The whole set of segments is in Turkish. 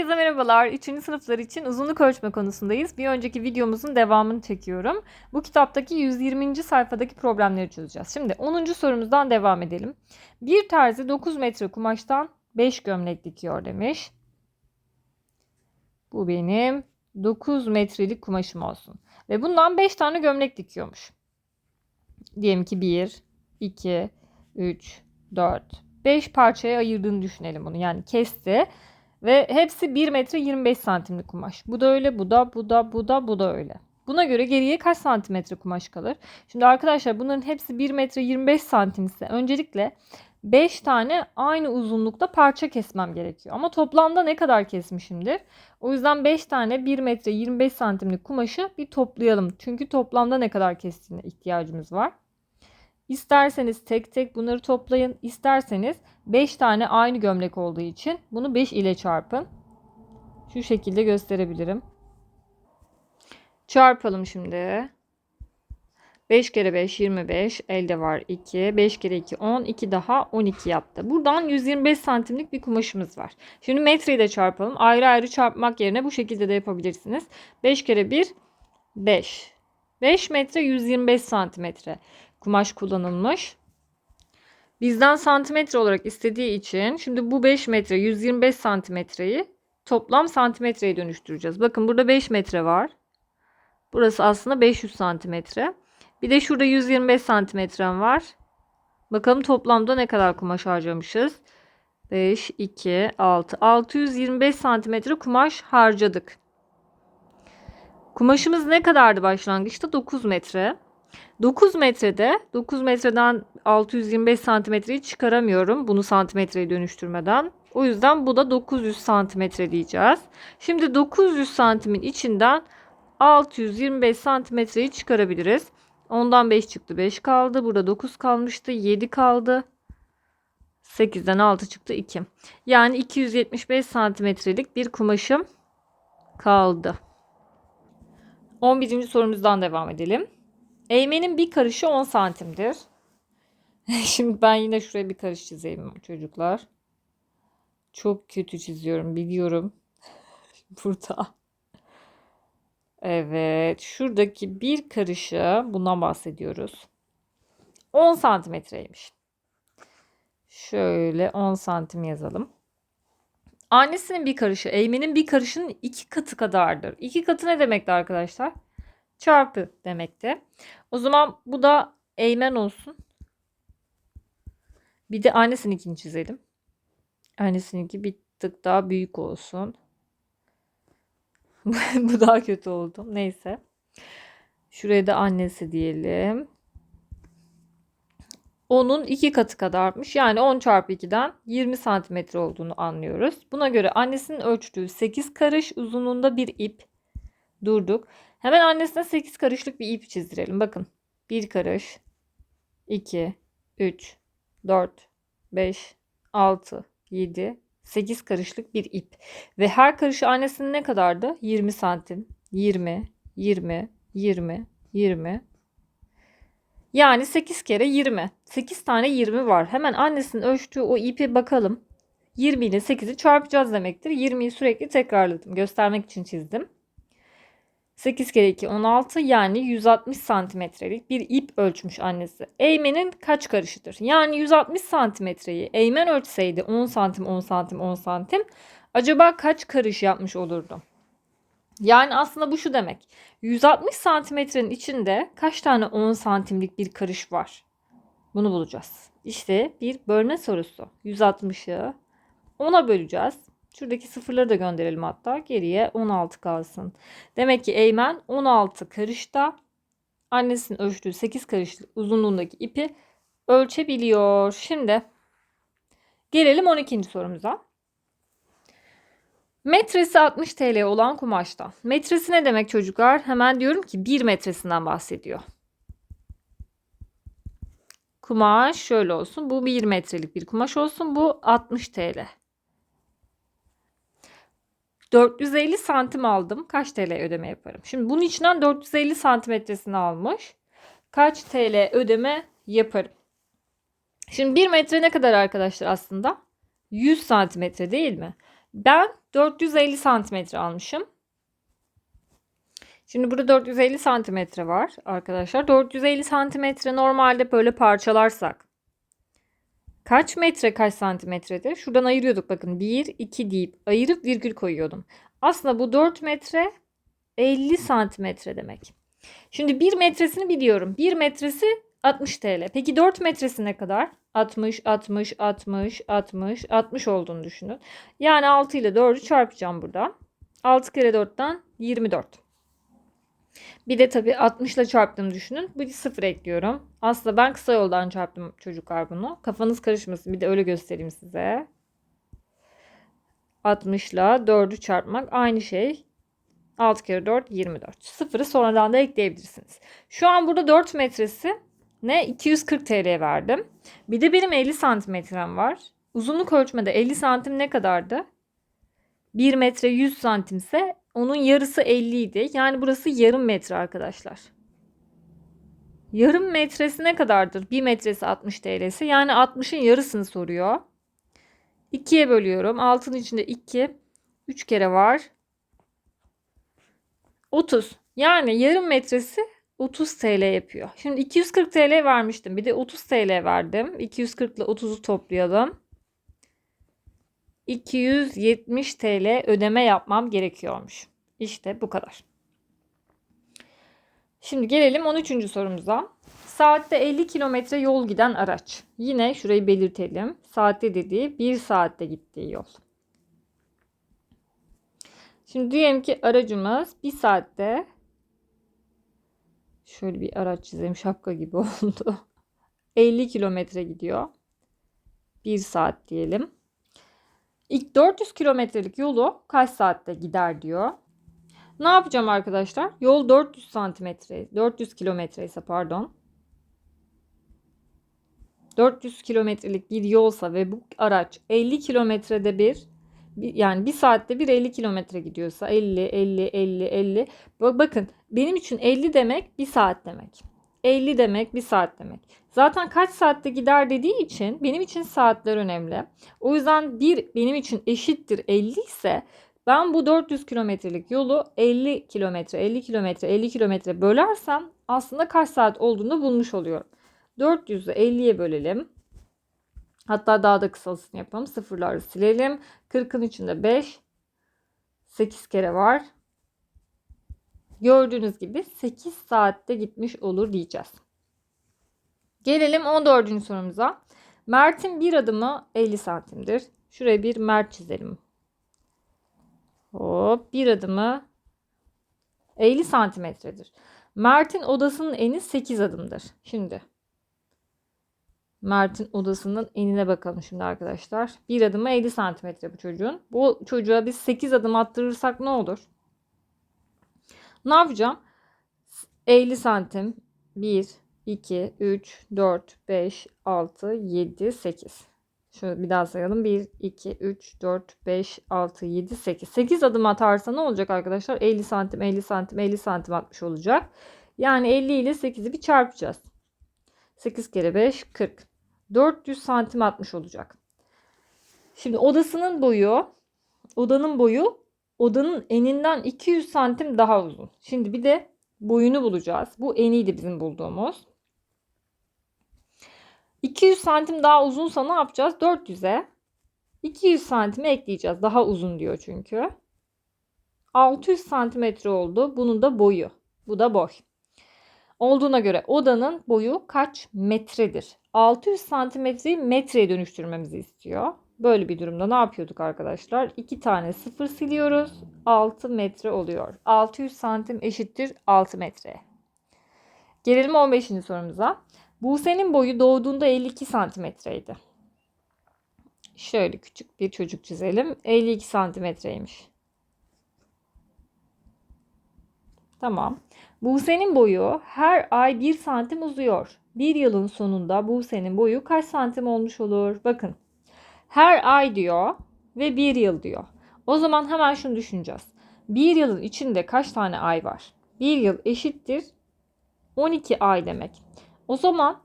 Herkese merhabalar. 3. sınıflar için uzunluk ölçme konusundayız. Bir önceki videomuzun devamını çekiyorum. Bu kitaptaki 120. sayfadaki problemleri çözeceğiz. Şimdi 10. sorumuzdan devam edelim. Bir terzi 9 metre kumaştan 5 gömlek dikiyor demiş. Bu benim 9 metrelik kumaşım olsun. Ve bundan 5 tane gömlek dikiyormuş. Diyelim ki 1, 2, 3, 4, 5 parçaya ayırdığını düşünelim bunu. Yani kesti. Ve hepsi 1 metre 25 santimlik kumaş. Bu da öyle, bu da, bu da, bu da, bu da öyle. Buna göre geriye kaç santimetre kumaş kalır? Şimdi arkadaşlar bunların hepsi 1 metre 25 santim ise öncelikle 5 tane aynı uzunlukta parça kesmem gerekiyor. Ama toplamda ne kadar kesmişimdir? O yüzden 5 tane 1 metre 25 santimlik kumaşı bir toplayalım. Çünkü toplamda ne kadar kestiğine ihtiyacımız var. İsterseniz tek tek bunları toplayın. İsterseniz 5 tane aynı gömlek olduğu için bunu 5 ile çarpın. Şu şekilde gösterebilirim. Çarpalım şimdi. 5 kere 5 25 elde var 2 5 kere 2 10 2 daha 12 yaptı. Buradan 125 santimlik bir kumaşımız var. Şimdi metreyi de çarpalım. Ayrı ayrı çarpmak yerine bu şekilde de yapabilirsiniz. 5 kere 1 5 5 metre 125 santimetre kumaş kullanılmış. Bizden santimetre olarak istediği için şimdi bu 5 metre 125 santimetreyi toplam santimetreye dönüştüreceğiz. Bakın burada 5 metre var. Burası aslında 500 santimetre. Bir de şurada 125 santimetrem var. Bakalım toplamda ne kadar kumaş harcamışız. 5, 2, 6. 625 santimetre kumaş harcadık. Kumaşımız ne kadardı başlangıçta? 9 metre. 9 metrede 9 metreden 625 santimetreyi çıkaramıyorum. Bunu santimetreye dönüştürmeden. O yüzden bu da 900 santimetre diyeceğiz. Şimdi 900 santimin içinden 625 santimetreyi çıkarabiliriz. Ondan 5 çıktı 5 kaldı. Burada 9 kalmıştı 7 kaldı. 8'den 6 çıktı 2. Yani 275 santimetrelik bir kumaşım kaldı. 11. sorumuzdan devam edelim. Eğmenin bir karışı 10 santimdir. Şimdi ben yine şuraya bir karış çizeyim çocuklar. Çok kötü çiziyorum biliyorum. Burada. Evet. Şuradaki bir karışı bundan bahsediyoruz. 10 santimetreymiş. Şöyle 10 santim yazalım. Annesinin bir karışı, eğmenin bir karışının iki katı kadardır. İki katı ne demekti arkadaşlar? Çarpı demekti. O zaman bu da eğmen olsun. Bir de annesininkini çizelim. Annesininki bir tık daha büyük olsun. bu daha kötü oldu. Neyse. Şuraya da annesi diyelim. Onun iki katı kadarmış. Yani 10 çarpı 2'den 20 santimetre olduğunu anlıyoruz. Buna göre annesinin ölçtüğü 8 karış uzunluğunda bir ip. Durduk. Hemen annesine 8 karışlık bir ip çizdirelim. Bakın. 1 karış, 2, 3, 4, 5, 6, 7, 8 karışlık bir ip. Ve her karışı annesinin ne kadardı? 20 santim. 20, 20, 20, 20. Yani 8 kere 20. 8 tane 20 var. Hemen annesinin ölçtüğü o ipi bakalım. 20 ile 8'i çarpacağız demektir. 20'yi sürekli tekrarladım. Göstermek için çizdim. 8 kere 2 16 yani 160 santimetrelik bir ip ölçmüş annesi. Eğmenin kaç karışıdır? Yani 160 santimetreyi eğmen ölçseydi 10 santim 10 santim 10 santim acaba kaç karış yapmış olurdu? Yani aslında bu şu demek. 160 santimetrenin içinde kaç tane 10 santimlik bir karış var? Bunu bulacağız. İşte bir bölme sorusu. 160'ı 10'a böleceğiz. Şuradaki sıfırları da gönderelim hatta. Geriye 16 kalsın. Demek ki Eymen 16 karışta annesinin ölçtüğü 8 karış uzunluğundaki ipi ölçebiliyor. Şimdi gelelim 12. sorumuza. Metresi 60 TL olan kumaşta. Metresi ne demek çocuklar? Hemen diyorum ki 1 metresinden bahsediyor. Kumaş şöyle olsun. Bu 1 metrelik bir kumaş olsun. Bu 60 TL. 450 santim aldım. Kaç TL ödeme yaparım? Şimdi bunun içinden 450 santimetresini almış. Kaç TL ödeme yaparım? Şimdi 1 metre ne kadar arkadaşlar aslında? 100 santimetre değil mi? Ben 450 santimetre almışım. Şimdi burada 450 santimetre var arkadaşlar. 450 santimetre normalde böyle parçalarsak kaç metre kaç santimetredir? Şuradan ayırıyorduk bakın 1 2 deyip ayırıp virgül koyuyordum. Aslında bu 4 metre 50 santimetre demek. Şimdi 1 metresini biliyorum. 1 metresi 60 TL. Peki 4 metresi ne kadar? 60, 60, 60, 60, 60 olduğunu düşünün. Yani 6 ile 4'ü çarpacağım burada. 6 kere 4'ten 24. Bir de tabii 60 ile çarptığımı düşünün. Bir sıfır ekliyorum. Aslında ben kısa yoldan çarptım çocuklar bunu. Kafanız karışmasın. Bir de öyle göstereyim size. 60 ile 4'ü çarpmak aynı şey. 6 kere 4 24. Sıfırı sonradan da ekleyebilirsiniz. Şu an burada 4 metresi ne 240 TL verdim. Bir de benim 50 santimetrem var. Uzunluk ölçmede 50 santim ne kadardı? 1 metre 100 santimse onun yarısı 50 idi. Yani burası yarım metre arkadaşlar. Yarım metresi ne kadardır? 1 metresi 60 TL'si. Yani 60'ın yarısını soruyor. 2'ye bölüyorum. 6'nın içinde 2. 3 kere var. 30. Yani yarım metresi 30 TL yapıyor. Şimdi 240 TL vermiştim. Bir de 30 TL verdim. 240 ile 30'u toplayalım. 270 TL ödeme yapmam gerekiyormuş. İşte bu kadar. Şimdi gelelim 13. sorumuza. Saatte 50 kilometre yol giden araç. Yine şurayı belirtelim. Saatte dediği 1 saatte gittiği yol. Şimdi diyelim ki aracımız 1 saatte şöyle bir araç çizeyim şapka gibi oldu. 50 kilometre gidiyor. 1 saat diyelim. İlk 400 kilometrelik yolu kaç saatte gider diyor. Ne yapacağım arkadaşlar? Yol 400 santimetre, 400 kilometre ise pardon. 400 kilometrelik bir yolsa ve bu araç 50 kilometrede bir yani bir saatte bir 50 kilometre gidiyorsa 50, 50, 50, 50. Bakın benim için 50 demek bir saat demek. 50 demek bir saat demek. Zaten kaç saatte gider dediği için benim için saatler önemli. O yüzden bir benim için eşittir 50 ise ben bu 400 kilometrelik yolu 50 kilometre, 50 kilometre, 50 kilometre bölersem aslında kaç saat olduğunu bulmuş oluyorum. 400'ü 50'ye bölelim. Hatta daha da kısalısını yapalım. Sıfırları silelim. 40'ın içinde 5. 8 kere var. Gördüğünüz gibi 8 saatte gitmiş olur diyeceğiz. Gelelim 14. sorumuza. Mert'in bir adımı 50 santimdir. Şuraya bir Mert çizelim. Hop bir adımı 50 santimetredir. Mert'in odasının eni 8 adımdır. Şimdi Mert'in odasının enine bakalım şimdi arkadaşlar. Bir adımı 50 santimetre bu çocuğun. Bu çocuğa biz 8 adım attırırsak ne olur? Ne yapacağım? 50 santim. 1, 2, 3, 4, 5, 6, 7, 8. Şöyle bir daha sayalım. 1, 2, 3, 4, 5, 6, 7, 8. 8 adım atarsa ne olacak arkadaşlar? 50 santim, 50 santim, 50 santim atmış olacak. Yani 50 ile 8'i bir çarpacağız. 8 kere 5, 40. 400 santim atmış olacak. Şimdi odasının boyu, odanın boyu odanın eninden 200 santim daha uzun. Şimdi bir de boyunu bulacağız. Bu eniydi bizim bulduğumuz. 200 santim daha uzunsa ne yapacağız? 400'e 200 santim ekleyeceğiz. Daha uzun diyor çünkü. 600 santimetre oldu. Bunun da boyu. Bu da boy. Olduğuna göre odanın boyu kaç metredir? 600 santimetreyi metreye dönüştürmemizi istiyor. Böyle bir durumda ne yapıyorduk arkadaşlar? 2 tane sıfır siliyoruz. 6 metre oluyor. 600 santim eşittir 6 metre. Gelelim 15. sorumuza. Buse'nin boyu doğduğunda 52 santimetreydi. Şöyle küçük bir çocuk çizelim. 52 santimetreymiş. Tamam. Buse'nin boyu her ay 1 santim uzuyor. Bir yılın sonunda Buse'nin boyu kaç santim olmuş olur? Bakın. Her ay diyor ve bir yıl diyor. O zaman hemen şunu düşüneceğiz. Bir yılın içinde kaç tane ay var? Bir yıl eşittir 12 ay demek. O zaman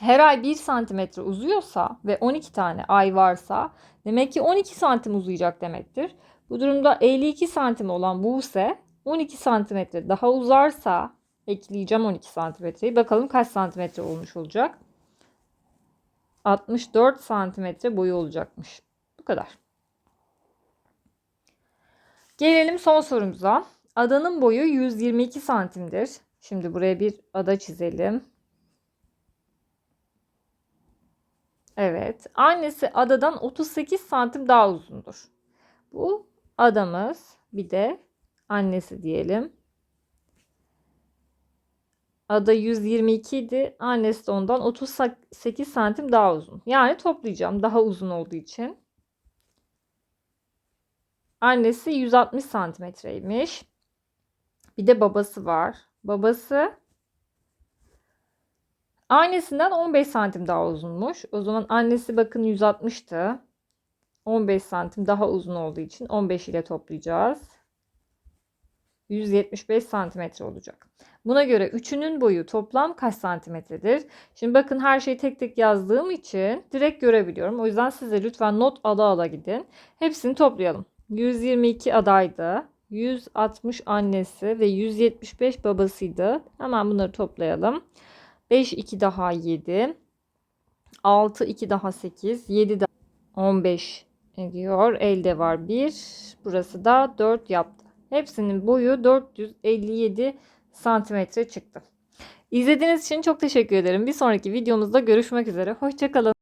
her ay 1 santimetre uzuyorsa ve 12 tane ay varsa demek ki 12 santim uzayacak demektir. Bu durumda 52 santim olan Buse 12 santimetre daha uzarsa ekleyeceğim 12 santimetreyi. Bakalım kaç santimetre olmuş olacak. 64 santimetre boyu olacakmış. Bu kadar. Gelelim son sorumuza. Adanın boyu 122 santimdir. Şimdi buraya bir ada çizelim. Evet. Annesi adadan 38 santim daha uzundur. Bu adamız. Bir de annesi diyelim. Ada 122 idi. Annesi de ondan 38 santim daha uzun. Yani toplayacağım daha uzun olduğu için. Annesi 160 santimetreymiş. Bir de babası var. Babası annesinden 15 santim daha uzunmuş. O zaman annesi bakın 160'tı. 15 santim daha uzun olduğu için 15 ile toplayacağız. 175 santimetre olacak. Buna göre üçünün boyu toplam kaç santimetredir? Şimdi bakın her şeyi tek tek yazdığım için direkt görebiliyorum. O yüzden size lütfen not ala ala gidin. Hepsini toplayalım. 122 adaydı. 160 annesi ve 175 babasıydı. Hemen bunları toplayalım. 5 2 daha 7. 6 2 daha 8. 7 daha 15 ediyor. Elde var 1. Burası da 4 yaptı. Hepsinin boyu 457 santimetre çıktı. İzlediğiniz için çok teşekkür ederim. Bir sonraki videomuzda görüşmek üzere. Hoşçakalın.